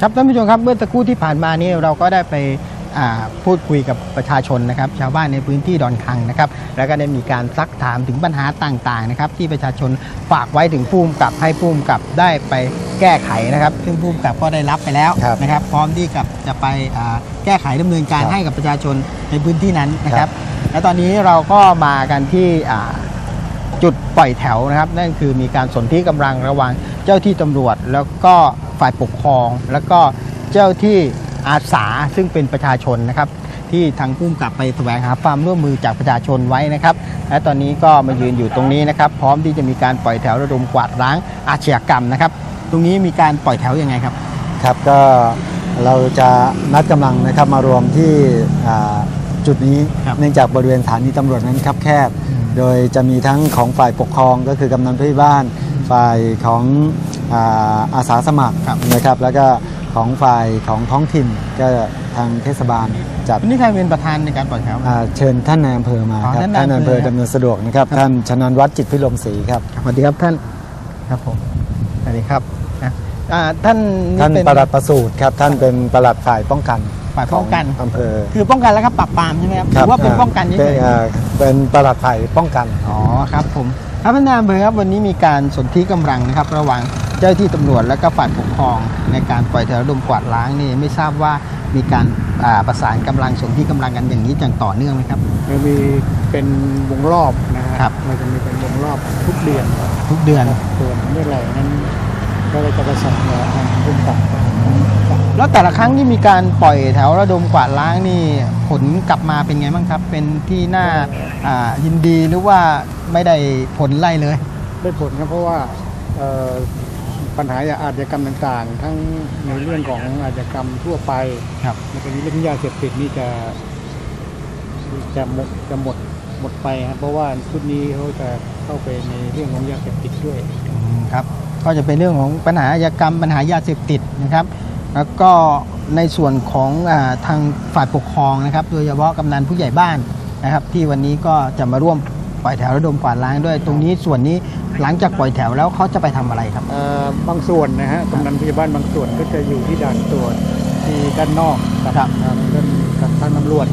ครับท่านผู้ชมครับเมื่อตะกครู่ที่ผ่านมานี้เราก็ได้ไปอ่าพูดคุยกับประชาชนนะครับ ชาวบ้านในพื้นที่ดอนคังนะครับ แล้วก็ได้มีการซักถามถึงปัญหาต่างๆนะครับ ที่ประชาชนฝากไว้ถึงผู้กำกับให้ผู้กำกับได้ไปแก้ไขนะครับ ซึ่งผู้กำกับก็ได้รับไปแล้วครับนะครับ พร้อมที่กับจะไปอ่าแก้ไขดำเนินการครับให้กับประชาชนในพื้นที่นั้นนะคครัรับบและตอนนี้เราก็มากันที่อ่าจุดปล่อยแถวนะครับ นั่นคือมีการสนที่กำลังระหว่าง เจ้าที่ตำรวจ แล้วก็ฝ่ายปกครอง แล้วก็เจ้าที่อาสาซึ่งเป็นประชาชนนะครับ ที่ทางผู้กำกับไปแสวงหาความร่วมมือจากประชาชนไว้นะครับ และตอนนี้ก็มายืนอยู่ตรงนี้นะครับ พร้อมที่จะมีการปล่อยแถวระดมกวาดล้างอาชญากรรมนะครับ ตรงนี้มีการปล่อยแถวยังไงครับ ครับก็เราจะนัดกำลังนะครับมารวมที่อ่าจุดนี้ครับเนื่องจากบริเวณสถานีตำรวจนั้นคับแคบอืมโดยจะมีทั้งของฝ่ายปกครองก็คือกำนันผู้ใหญ่บ้าน ฝ่ายของอาอาสาสมัครครับ นะครับ แล้วก็ของฝ่ายของท้องถิ่นก็ทางเทศบาลจัดวันนี้ใครเป็นประธานในการปล่อยแถว อ่าเชิญท่านนายอำเภอมาอ๋อครับท่านท่านนายอำเภอนายอำเภอดำเนินสะดวกนะครับ ครับ ท่านชนันวัฒน์จิตพิรมศรีครับ สวัสดีครับท่านครับผมสวัสดีครับนะอ่าท่านนี่ท่านเป็นปลัดประสูตรครับ ท่านเป็นปลัดฝ่ายป้องกันฝ่ายป้องกัน ขอำเภอคือป้องกันแล้วก็ปราบปรามใช่ไหมครับหรือว่าเป็นป้องกันเฉเป็นยๆ อ่าเป็นปลัดฝ่ายป้องกัน อ๋อครับผม ครับท่านนายอำเภอครับวันนี้มีการสนธิกำลังนะครับระหว่างเจ้าหน้าที่ตำรวจและก็ฝ่ายปกครอง ในการปล่อยแถวระดมกวาดล้างนี่ไม่ทราบว่ามีการอ่าประสานกำลังสนธิกำลังกันอย่างนี้อย่างต่อเนื่องไหมครับมันมีเป็นวงรอบนะฮะครับมันจะมีเป็นวงรอบทุกเดือน ทุกเดือนส่วนเมื่อไหร่นั้นก็เลยจะประสานกับทางผู้กำกับ แล้วแต่ละครั้งที่มีการปล่อยแถวระดมกวาดล้างนี่ผลกลับมาเป็นไงบ้างครับ เป็นที่น่าอ่ายินดีหรือว่าไม่ได้ผลไล่เลย ได้ผลครับเพราะว่าเอ่อปัญหาอาชญากรรมต่างๆ ทั้งในเรื่องของอาชญากรรมทั่วไปครับแล้วก็ในเรื่องยาเสพติดนี่จะจะหมดจะหมดหมดไปครับเพราะว่าชุดนี้เขาจะเข้าไปในเรื่องของยาเสพติดด้วยอืมครับ ก็จะเป็นเรื่องของปัญหาอาชญากรรมปัญหายาเสพติดนะครับ แล้วก็ในส่วนของอาทางฝ่ายปกครองนะครับ โดยเฉพาะกำนันผู้ใหญ่บ้านนะครับ ที่วันนี้ก็จะมาร่วมปล่อยแถวระดมกวาดล้างด้วย ตรงนี้ส่วนนี้หลังจากปล่อยแถวแล้วเขาจะไปทำอะไรครับ เอ่อบางส่วนนะฮะกำนันผู้ใหญ่บ้านบางส่วนก็จะอยู่ที่ด่านตรวจที่ด้านนอกกับครับทางด้านกับทางตำรวจ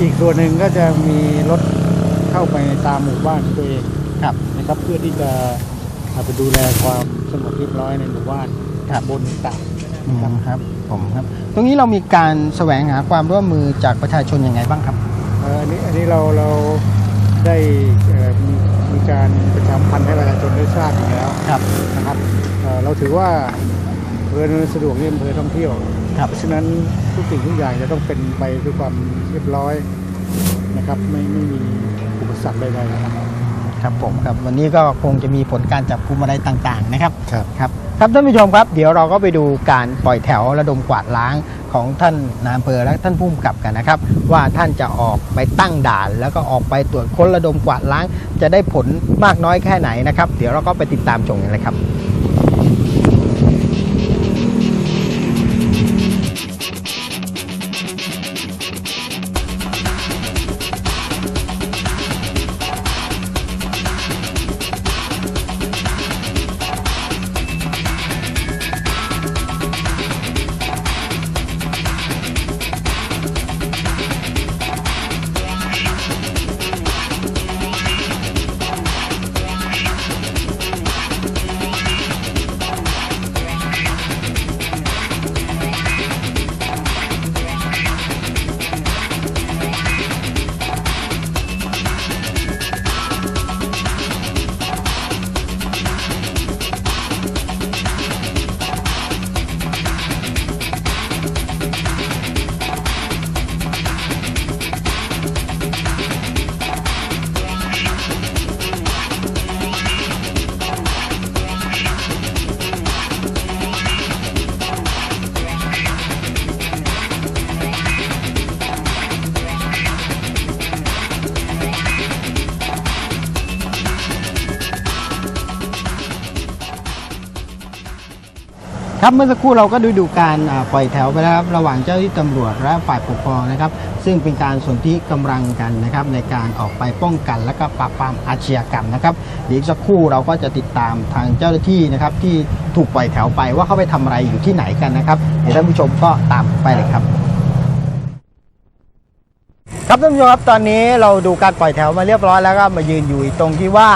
อีกส่วนหนึ่งก็จะมีรถเข้าไปตามหมู่บ้านตัวเองครับ นะครับ เพื่อที่จะเอาไปดูแลความสงบเรียบร้อยในหมู่บ้านครับ บนต่างอืม ครับผมครับ ตรงนี้เรามีการแสวงหาความร่วมมือจากประชาชนยังไงบ้างครับเอ่ออันนี้อันนี้เราเราได้เอ่อมีมีการประชาสัมพันธ์ให้ประชาชนได้ทราบอยู่แล้วครับนะครับเอ่อเราถือว่าอำเภอเนินสะดวกนี่อำเภอท่องเที่ยวครับเพราะฉะนั้นทุกสิ่งทุกอย่างจะต้องเป็นไปด้วยความเรียบร้อยนะครับไม่ไม่มีอุปสรรคใดๆนะครับครับผมครับวันนี้ก็คงจะมีผลการจับกุมอะไรต่างๆนะครับครับครับ ครับท่านผู้ชมครับ เดี๋ยวเราก็ไปดูการปล่อยแถวระดมกวาดล้างของท่านนายอำเภอและท่านผู้กำกับกันนะครับ ว่าท่านจะออกไปตั้งด่าน แล้วก็ออกไปตรวจค้นระดมกวาดล้าง จะได้ผลมากน้อยแค่ไหนนะครับ เดี๋ยวเราก็ไปติดตามชมกันเลยครับ ครับเมื่อสักครู่เราก็ดูดูการปล่อยแถวไปแล้วครับระหว่างเจ้าหน้าที่ตำรวจและฝ่ายปกครองนะครับ ซึ่งเป็นการสนที่กำลังกันนะครับ ในการออกไปป้องกันและก็ปราบปรามอาชญากรรมนะครับเดี๋ยวอีกสักครู่เราก็จะติดตามทางเจ้าหน้าที่นะครับ ที่ถูกปล่อยแถวไปว่าเขาไปทำอะไรอยู่ที่ไหนกันนะครับเดี๋ยวท่านผู้ชมก็ตามไปเลยครับ ครับท่านผู้ชมครับตอนนี้เราดูการปล่อยแถวมาเรียบร้อยแล้วก็มายืนอยู่ตรงที่ว่า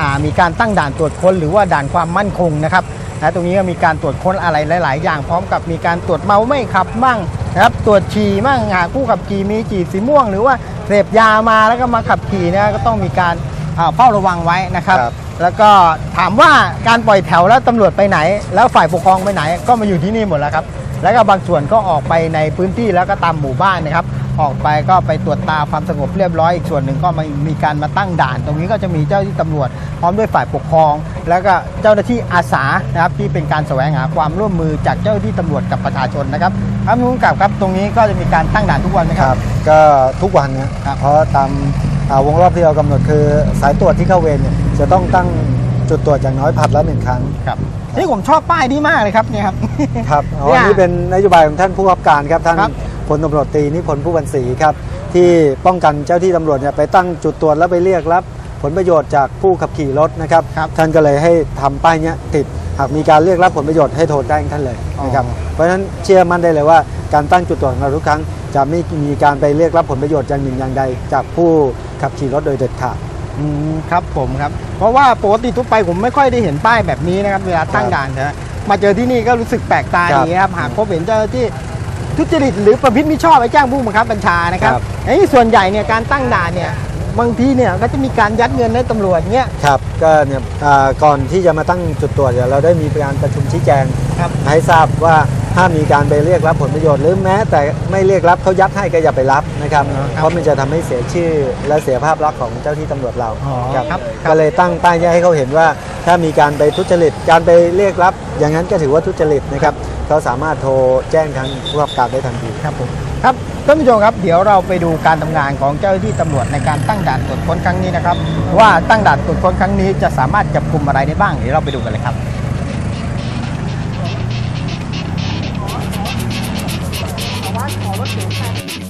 อ่ามีการตั้งด่านตรวจค้นหรือว่าด่านความมั่นคงนะครับ นะตรงนี้ก็มีการตรวจค้นอะไรหลาย ๆ อย่างพร้อมกับมีการตรวจเมาไม่ขับมั่งนะครับตรวจฉี่มั่งหาผู้ขับขี่มีจีสีม่วง หรือว่าเสพยามาแล้วก็มาขับขี่เนะก็ต้องมีการอ่าเฝ้าระวังไว้นะครับครับ แล้วก็ถามว่าการปล่อยแถวแล้วตำรวจไปไหน แล้วฝ่ายปกครองไปไหน ก็มาอยู่ที่นี่หมดแล้วครับ แล้วก็บางส่วนก็ออกไปในพื้นที่แล้วก็ตามหมู่บ้านนะครับ ออกไปก็ไปตรวจตาความสงบเรียบร้อยอีกส่วนหนึ่งก็มามีการมาตั้งด่าน ตรงนี้ก็จะมีเจ้าหน้าที่ตำรวจ พร้อมด้วยฝ่ายปกครอง แล้วก็เจ้าหน้าที่อาสานะครับที่เป็นการแสวงหาความร่วมมือจากเจ้าหน้าที่ตำรวจกับประชาชนนะครับครับนุ้งกับครับตรงนี้ก็จะมีการตั้งด่านทุกวันไหมคครัรับบก็ทุกวันนะครับเพราะตามอ่าวงรอบที่เรากำหนดคือสายตรวจที่เข้าเวรเนี่ยจะต้องตั้งจุดตรวจอย่างน้อยผัดละหนึ่งครั้งครับ นี่ผมชอบป้ายนี้มากเลยครับเนี่ยครับ ครับอ๋อเนี่ยอันนี้เป็นนโยบายของท่านผู้กำกับการครับท่านครับพลตำรวจตรีนิพนธ์ผู้บรรศรีครับที่ป้องกันเจ้าที่ตำรวจเนี่ยไปตั้งจุดตรวจแล้วไปเรียกรับผลประโยชน์จากผู้ขับขี่รถนะครับครับท่านก็เลยให้ทำป้ายเนี้ยติดหากมีการเรียกรับผลประโยชน์ให้โทรแจ้งท่านเลยนะครับอ๋อเพราะฉะนั้นเชื่อมั่นได้เลยว่าการตั้งจุดตรวจของเราทุกครั้ง จะไม่มีการไปเรียกรับผลประโยชน์อย่างหนึ่งอย่างใด จากผู้ขับขี่รถโดยเด็ดขาด อืมครับผมครับ เพราะว่าปกติทั่วไปผมไม่ค่อยได้เห็นป้ายแบบนี้นะครับ เวลาตั้งครับด่านนะมาเจอที่นี่ก็รู้สึกแปลกตาครับดีครับหากพบเห็นเจ้าหน้าที่ทุจริตหรือประพฤติมิชอบไปแจ้งผู้บังคับบัญชานะครับครับไอ้ส่วนใหญ่เนี่ยการตั้งด่านเนี่ย บางทีเนี่ยก็จะมีการยัดเงินให้ตำรวจเงี้ย ครับก็เนี่ยอ่าก่อนที่จะมาตั้งจุดตรวจเนี่ยเราได้มีการประชุมชี้แจง ครับ ให้ทราบว่าห้ามมีการไปเรียกรับผลประโยชน์หรือแม้แต่ไม่เรียกรับเขายัดให้ก็อย่าไปรับนะครับอ๋อครับเพราะมันจะทำให้เสียชื่อและเสียภาพลักษณ์ของเจ้าที่ตำรวจเราอ๋อครับครับ ก็เลยตั้งป้ายเนี่ยให้เขาเห็นว่า ถ้ามีการไปทุจริตการไปเรียกรับ อย่างนั้นก็ถือว่าทุจริตนะครับเขาสามารถโทรแจ้งทางผู้กำกับการได้ทันที ครับผมครับ ท่านผู้ชมครับ เดี๋ยวเราไปดูการทำงานของเจ้าหน้าที่ตำรวจในการตั้งด่านตรวจค้นครั้งนี้นะครับ ว่าตั้งด่านตรวจค้นครั้งนี้จะสามารถจับกลุ่มอะไรได้บ้างเดี๋ยวเราไปดูกันเลยครับครับ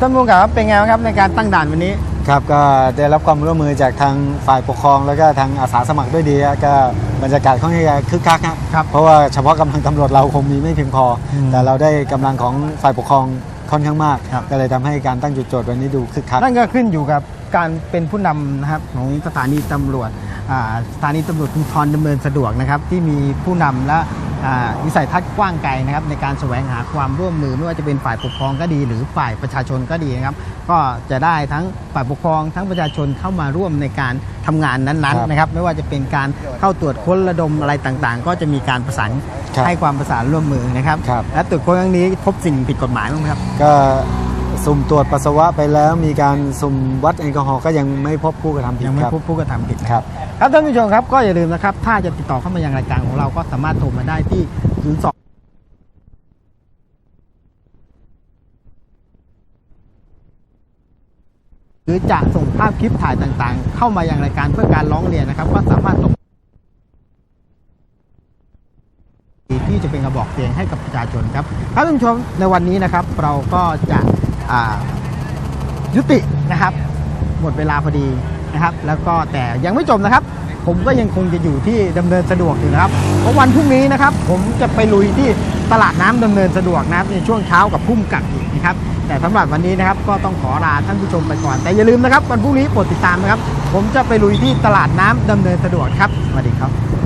ท่านผู้กำกับครับเป็นไงบ้างครับในการตั้งด่านวันนี้ครับก็ได้รับความร่วมมือจากทางฝ่ายปกครองแล้วก็ทางอาสาสมัครด้วยดีฮะก็บรรยากาศค่อนข้างจะคึกคักฮะครับเพราะว่าเฉพาะกำลังตำรวจเราคงมีไม่เพียงพออมแต่เราได้กำลังของฝ่ายปกครองค่อนข้างมากครับก็เลยทำให้การตั้งจุดโจทย์วันนี้ดูคึกคักนั่นก็ขึ้นอยู่กับการเป็นผู้นำนะครับของสถานีตำรวจอ่าสถานีตำรวจภูธรดำเนินสะดวกนะครับที่มีผู้นำและอ่า วิสัยทัศน์กว้างไกลนะครับในการแสวงหาความร่วมมือไม่ว่าจะเป็นฝ่ายปกครองก็ดี หรือฝ่ายประชาชนก็ดีนะครับ ก็จะได้ทั้งฝ่ายปกครองทั้งประชาชนเข้ามาร่วมในการทำงานนั้นครับๆนะครับ ไม่ว่าจะเป็นการเข้าตรวจค้นระดมอะไรต่างๆ ก็จะมีการประสานครับให้ความประสานร่วมมือนะครับครับ และตรวจค้นครั้งนี้พบสิ่งผิดกฎหมายบ้างไหมครับ ก็สุ่มตรวจปัสสาวะไปแล้วมีการสุ่มวัดแอลกอฮอล์ก็ยังไม่พบผู้กระทำผิดยังไม่ครับพบผู้กระทำผิดนะครับ ครับท่านผู้ชมครับก็อย่าลืมนะครับ ถ้าจะติดต่อเข้ามายังรายการของเราก็สามารถโทรมาได้ที่ 02หรือจะส่งภาพคลิปถ่ายต่างๆ เข้ามายังรายการเพื่อการร้องเรียนนะครับ ก็สามารถส่งที่จะเป็นกระบอกเสียงให้กับประชาชนครับครับท่านผู้ชมในวันนี้นะครับ เราก็จะยุตินะครับ หมดเวลาพอดี นะครับ แล้วก็แต่ยังไม่จบนะครับ ผมก็ยังคงจะอยู่ที่ดำเนินสะดวกอยู่นะครับ เพราะวันพรุ่งนี้นะครับ ผมจะไปลุยที่ตลาดน้ำดำเนินสะดวกนะครับในช่วงเช้ากับพุ่มกักอีกนะครับ แต่สำหรับวันนี้นะครับก็ต้องขอลาท่านผู้ชมไปก่อน แต่อย่าลืมนะครับวันพรุ่งนี้โปรดติดตามนะครับ ผมจะไปลุยที่ตลาดน้ำดำเนินสะดวกครับสวัสดีครับ